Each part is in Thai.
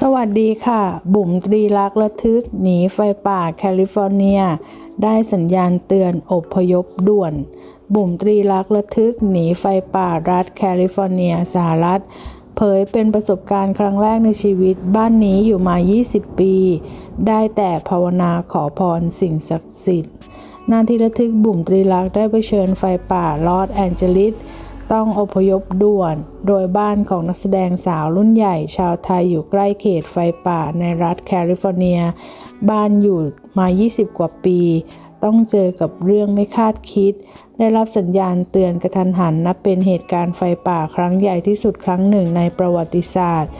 สวัสดีค่ะ บุ๋มตรีลักษ์ระทึกหนีไฟป่าแคลิฟอร์เนีย ได้สัญญาณเตือนอพยพด่วน บุ๋มตรีลักษ์ระทึกหนีไฟป่ารัฐแคลิฟอร์เนียสหรัฐ เผยเป็นประสบการณ์ครั้งแรกในชีวิตบ้านนี้อยู่มา 20 ปี ได้แต่ภาวนาขอพรสิ่งศักดิ์สิทธิ์นาทีระทึกบุ๋มตรีลักษ์ได้เชิญไฟป่าลอสแอนเจลิส ต้องอพยพด่วน โดยบ้านของนักแสดงสาวรุ่นใหญ่ชาวไทยอยู่ใกล้เขตไฟป่าในรัฐแคลิฟอร์เนีย บ้านอยู่มา 20 กว่าปี ต้องเจอกับเรื่องไม่คาดคิด ได้รับสัญญาณเตือนกระทันหันนับเป็นเหตุการณ์ไฟป่าครั้งใหญ่ที่สุดครั้งหนึ่งในประวัติศาสตร์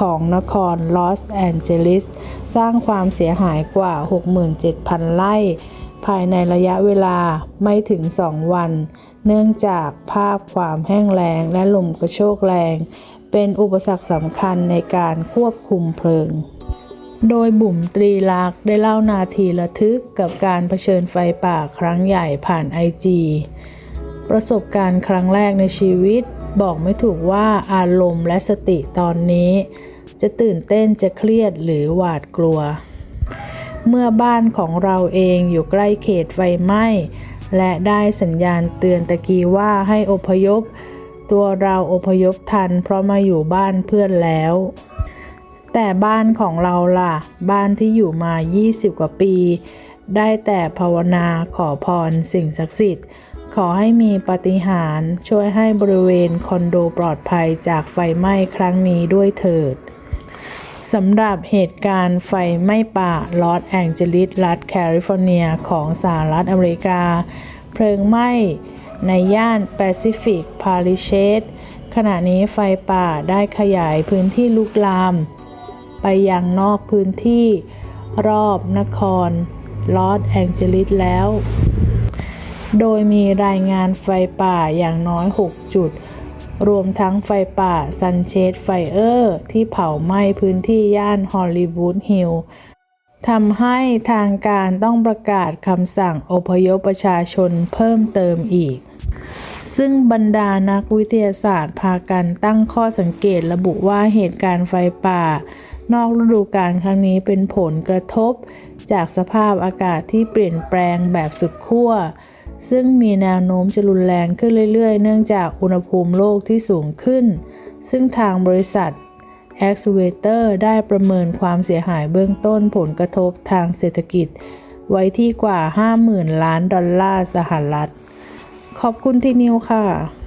ของนครลอสแอนเจลิส สร้างความเสียหายกว่า 67,000 ไร่ ภายในระยะเวลาไม่ถึง 2 วัน เนื่องจากภาพความแห้งแล้งและลมกระโชกแรง เป็นอุปสรรคสำคัญในการควบคุมเพลิง โดยบุ๋มตรีลักษ์ได้เล่านาทีระทึกกับการเผชิญไฟป่าครั้งใหญ่ผ่านไอจีประสบการณ์ครั้งแรกในชีวิต บอกไม่ถูกว่าอารมณ์และสติตอนนี้ จะตื่นเต้นจะเครียดหรือหวาดกลัว เมื่อบ้านของเราเองอยู่ใกล้เขตไฟไหม้ และได้สัญญาณเตือนตะกี้ว่าให้อพยพ ตัวเราอพยพทันเพราะมาอยู่บ้านเพื่อนแล้ว แต่บ้านของเราล่ะ บ้านที่อยู่มา 20 กว่าปี ได้แต่ภาวนาขอพรสิ่งศักดิ์สิทธิ์ ขอให้มีปาฏิหาริย์ช่วยให้บริเวณคอนโดปลอดภัยจากไฟไหม้ครั้งนี้ด้วยเถิด สำหรับเหตุการณ์ไฟไหม้ป่าลอสแองเจลิสรัฐแคลิฟอร์เนียของสหรัฐอเมริกา เพลิงไหม้ในย่านแปซิฟิกพาริเชสขณะนี้ไฟป่าได้ขยายพื้นที่ลุกลาม ไปยังนอกพื้นที่รอบนครลอสแองเจลิสแล้ว โดยมีรายงานไฟป่าอย่างน้อย 6 จุด รวมทั้งไฟป่าซันเชสไฟเออร์ที่เผาไหม้พื้นที่ย่านฮอลลีวูดฮิลล์ทำให้ทางการต้องประกาศคำสั่งอพยพประชาชนเพิ่มเติมอีก ซึ่งบรรดานักวิทยาศาสตร์พากันตั้งข้อสังเกตระบุว่าเหตุการณ์ไฟป่า นอกฤดูกาลครั้งนี้เป็นผลกระทบ จากสภาพอากาศที่เปลี่ยนแปลงแบบสุดขั้ว ซึ่งมีแนวโน้มจะรุนแรงขึ้นเรื่อยๆ เนื่องจากอุณหภูมิโลกที่สูงขึ้น ซึ่งทางบริษัท a c c u a t o r ได้ประเมินความเสียหายเบื้องต้นผลกระทบทางเศรษฐกิจ ไว้ที่กว่า 50,000 ล้านดอลลาร์สหรัฐ ขอบคุณที่นิวค่ะ